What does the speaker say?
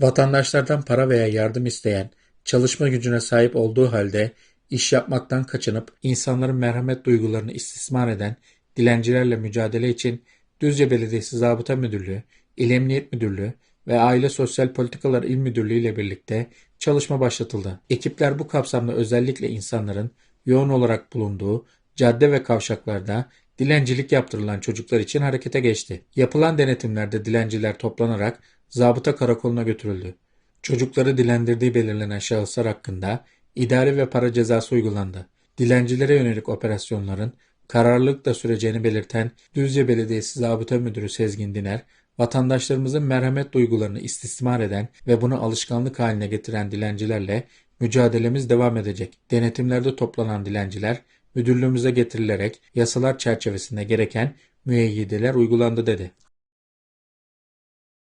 Vatandaşlardan para veya yardım isteyen, çalışma gücüne sahip olduğu halde iş yapmaktan kaçınıp insanların merhamet duygularını istismar eden dilencilerle mücadele için Düzce Belediyesi Zabıta Müdürlüğü, İl Emniyet Müdürlüğü ve Aile Sosyal Politikalar İl Müdürlüğü ile birlikte çalışma başlatıldı. Ekipler bu kapsamda özellikle insanların yoğun olarak bulunduğu cadde ve kavşaklarda dilencilik yaptırılan çocuklar için harekete geçti. Yapılan denetimlerde dilenciler toplanarak zabıta karakoluna götürüldü. Çocukları dilendirdiği belirlenen şahıslar hakkında idari ve para cezası uygulandı. Dilencilere yönelik operasyonların kararlılıkla süreceğini belirten Düzce Belediyesi Zabıta Müdürü Sezgin Diner, vatandaşlarımızın merhamet duygularını istismar eden ve bunu alışkanlık haline getiren dilencilerle mücadelemiz devam edecek. Denetimlerde toplanan dilenciler müdürlüğümüze getirilerek yasalar çerçevesinde gereken müeyyideler uygulandı dedi.